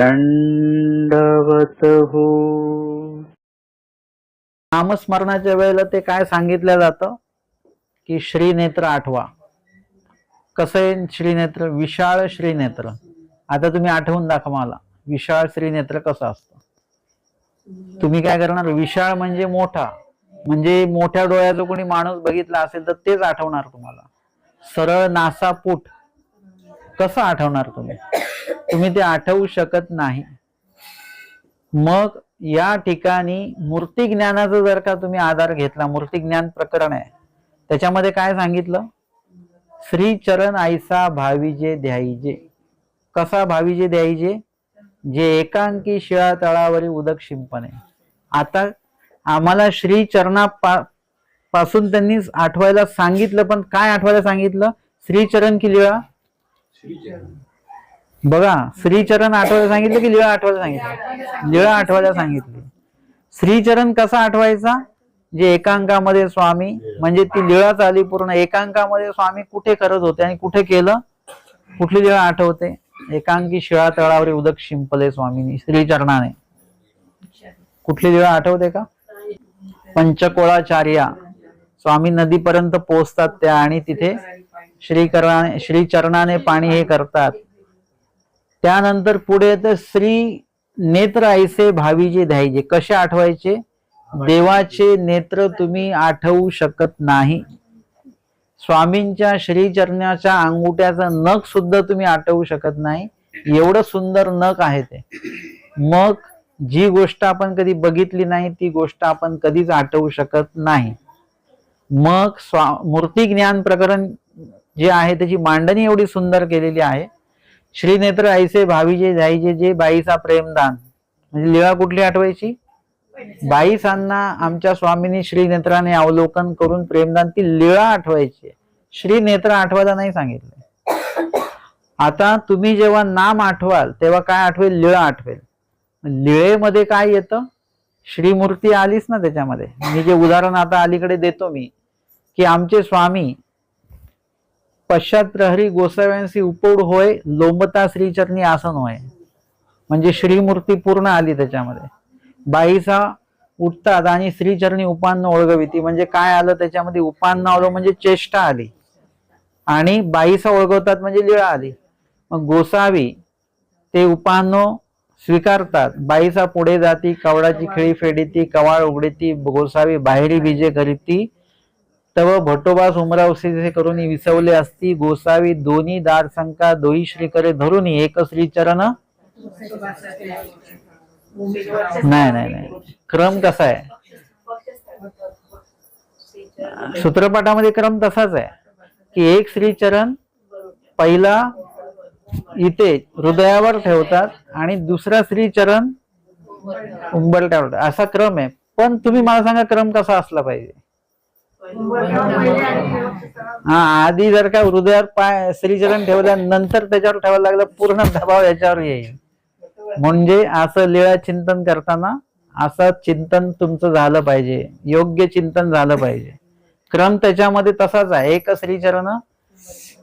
दंडवत हो. नामस्मरणाच्या वेळेला ते काय सांगितलं जातं? की श्रीनेत्र आठवा. कसं श्रीनेत्र? विशाळ श्रीनेत्र. आता तुम्ही आठवून दाखवा मला. विशाळ श्रीनेत्र कसं असतं? तुम्ही काय करणार? विशाळ म्हणजे मोठा. म्हणजे मोठ्या डोळ्याचा कोणी माणूस बघितला असेल तर तेच आठवणार तुम्हाला. सरळ नासापूट कसं आठवणार तुम्ही? तुम्ही ते आठवू शकत नाही. मग या ठिकाणी मूर्ती ज्ञानाचा जर का तुम्ही आधार घेतला मूर्ती ज्ञान प्रकरण आहे त्याच्यामध्ये काय सांगितलं? श्री चरण आईसा भावीजे द्यायजे. कसा भावीजे द्यायजे? जे एकांकी शिळा तळावरील उदक शिंपणे. आता आम्हाला श्री चरणा पासून त्यांनी आठवायला सांगितलं पण काय आठवायला सांगितलं? श्रीचरण की लिळा बघा श्रीचरण आठवायला सांगितलं की लिळा आठवायला सांगितलं? लिळा आठवायला सांगितली. श्रीचरण कसा आठवायचा? जे एकांकामध्ये स्वामी म्हणजे ती लिळा चाली पूर्ण एकांकामध्ये स्वामी कुठे करत होते आणि कुठे केलं? कुठली लिळा आठवते? एकांकी शिळा तळावर उदक शिंपले स्वामीनी श्रीचरणाने. कुठली लिळा आठवते का? पंचकोळाचार्या. स्वामी नदीपर्यंत पोहोचतात त्या आणि तिथे श्रीकरणाने श्रीचरणाने पाणी हे करतात. त्यानंतर पुढे तर श्री नेत्र ऐसे भावीजे द्यायचे. कसे आठवायचे. देवाचे नेत्र तुम्ही आठवू शकत नाही. स्वामींच्या श्रीचरणाच्या अंगुठ्याचा नख सुद्धा तुम्ही आठवू शकत नाही. एवढं सुंदर नख आहे ते. मग जी गोष्ट आपण कधी बघितली नाही ती गोष्ट आपण कधीच आठवू शकत नाही. मग स्वा मूर्ती ज्ञान प्रकरण जे आहे त्याची मांडणी एवढी सुंदर केलेली आहे. श्रीनेत्र ऐसे भावीजे जाईजे जे बाईसा प्रेमदान म्हणजे लीळा कुठली आठवायची? बाईसांना आमच्या स्वामींनी श्रीनेत्राने अवलोकन करून प्रेमदान ती लीळा आठवायची. श्रीनेत्र आठवायला नाही सांगितलं. आता तुम्ही जेव्हा नाम आठवाल तेव्हा काय आठवेल? लीळा आठवेल. लीळेमध्ये काय येतं? श्रीमूर्ती आलीच ना त्याच्यामध्ये. मी जे उदाहरण आता अलीकडे देतो मी की आमचे स्वामी पश्चात प्रहरी गोसाव्यांशी उपोड होय लोंबता श्रीचरणी आसन होय. म्हणजे श्रीमूर्ती पूर्ण आली त्याच्यामध्ये. बाईचा उठतात आणि श्रीचरणी उपान्न ओळगविती. म्हणजे काय आलं त्याच्यामध्ये? उपान्न आलं म्हणजे चेष्टा आली. आणि बाईसा ओळगवतात म्हणजे लीळा आली. मग गोसावी ते उपान्न स्वीकारतात. बाईचा पुढे जाती कवडाची खेळी फेडीती कवाळ उघडीती गोसावी बाहेरी बीजे करीती तव भटोबास उमरावसे करून विसवले असती गोसावी दोन्ही दार संका दोही श्रीकडे धरून एक श्रीचरण? नाही नाही नाही. क्रम कसा आहे? सूत्रपाठामध्ये क्रम तसाच आहे. की एक श्रीचरण पहिला इथे हृदयावर ठेवतात आणि दुसरा श्रीचरण उंबरट्यावर असा क्रम आहे. पण तुम्ही मला सांगा क्रम कसा असला पाहिजे? हा आधी जर का हृदयावर पाय श्रीचरण ठेवल्यानंतर त्याच्यावर ठेवायला लागलं पूर्ण दबाव याच्यावर येईल. म्हणजे असं लिळा चिंतन करताना असं चिंतन तुमचं झालं पाहिजे. योग्य चिंतन झालं पाहिजे. क्रम त्याच्यामध्ये तसाच आहे. एक श्रीचरण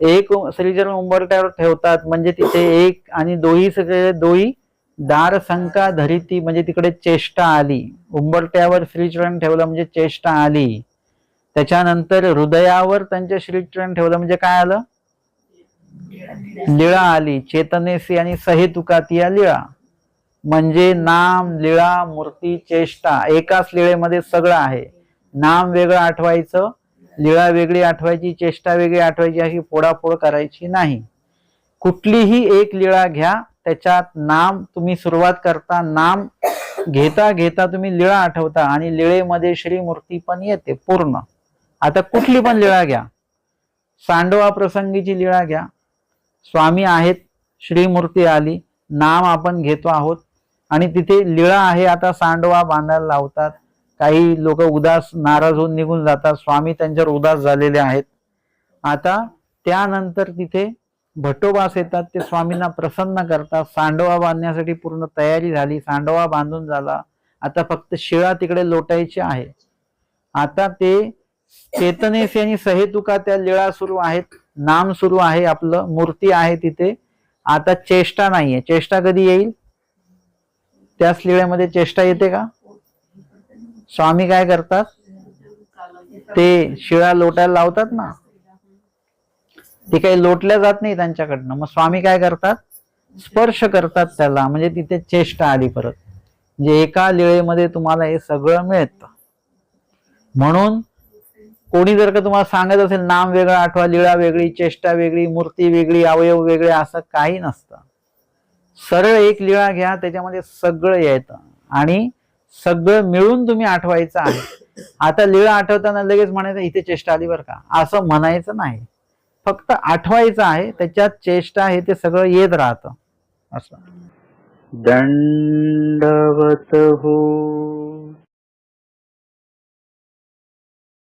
एक श्रीचरण उंबरट्यावर ठेवतात. म्हणजे तिथे एक आणि दोही सगळे दोही दार संका धरिती म्हणजे तिकडे चेष्टा आली. उंबरट्यावर श्रीचरण ठेवलं म्हणजे चेष्टा आली. त्याच्यानंतर हृदयावर त्यांच्या श्रीचरण ठेवलं म्हणजे काय आलं? लीळा आली. चेतनेसी आणि सहेतुकात या लीळा म्हणजे नाम लीळा मूर्ती चेष्टा एकाच लीळेमध्ये सगळं आहे. नाम वेगळं आठवायचं लीळा वेगळी आठवायची चेष्टा वेगळी आठवायची अशी फोडाफोड करायची नाही. कुठलीही एक लीळा घ्या त्याच्यात नाम तुम्ही सुरुवात करता नाम घेता घेता तुम्ही लिळा आठवता आणि लीळेमध्ये श्रीमूर्ती पण येते पूर्ण. आता कुठली पण लीळा घ्या. सांडवा प्रसंगीची लीळा घ्या. स्वामी आहेत श्रीमूर्ती आली नाम आपण घेतो आहोत. आणि तिथे लीळा आहे आता सांडवा बांधायला लावतात. काही लोक उदास नाराज होऊन निघून जातात. स्वामी त्यांच्यावर उदास झालेले आहेत. आता त्यानंतर तिथे भटोबास येतात. ते स्वामींना प्रसन्न करतात. सांडवा बांधण्यासाठी पूर्ण तयारी झाली. सांडवा बांधून झाला. आता फक्त शिळा तिकडे लोटायची आहे. आता ते चेतनेस यांनी सहेतुका त्या लीळा सुरू आहेत नाम सुरू आहे आपलं मूर्ती आहे तिथे. आता चेष्टा नाहीये. चेष्टा कधी येईल? त्याच लिळ्यामध्ये चेष्टा येते का? स्वामी काय करतात? ते शिळा लोटायला लावतात ना? ते काही लोटल्या जात नाही त्यांच्याकडनं. मग स्वामी काय करतात? स्पर्श करतात त्याला. म्हणजे तिथे चेष्टा आली परत. म्हणजे एका लिळेमध्ये तुम्हाला हे सगळं मिळतं. म्हणून कोणी जर का तुम्हाला सांगत असेल नाम वेगळं आठवा लिळा वेगळी चेष्टा वेगळी मूर्ती वेगळी अवयव वेगळे असं काही नसतं. सरळ एक लिळा घ्या त्याच्यामध्ये सगळं यायचं आणि सगळं मिळून तुम्ही आठवायचं आहे. आता लिळा आठवताना लगेच म्हणायचं इथे चेष्टा आली बरं का? असं म्हणायचं नाही. फक्त आठवायचं आहे त्याच्यात चेष्टा आहे ते सगळं येत राहतं. असं. दंडवत हो.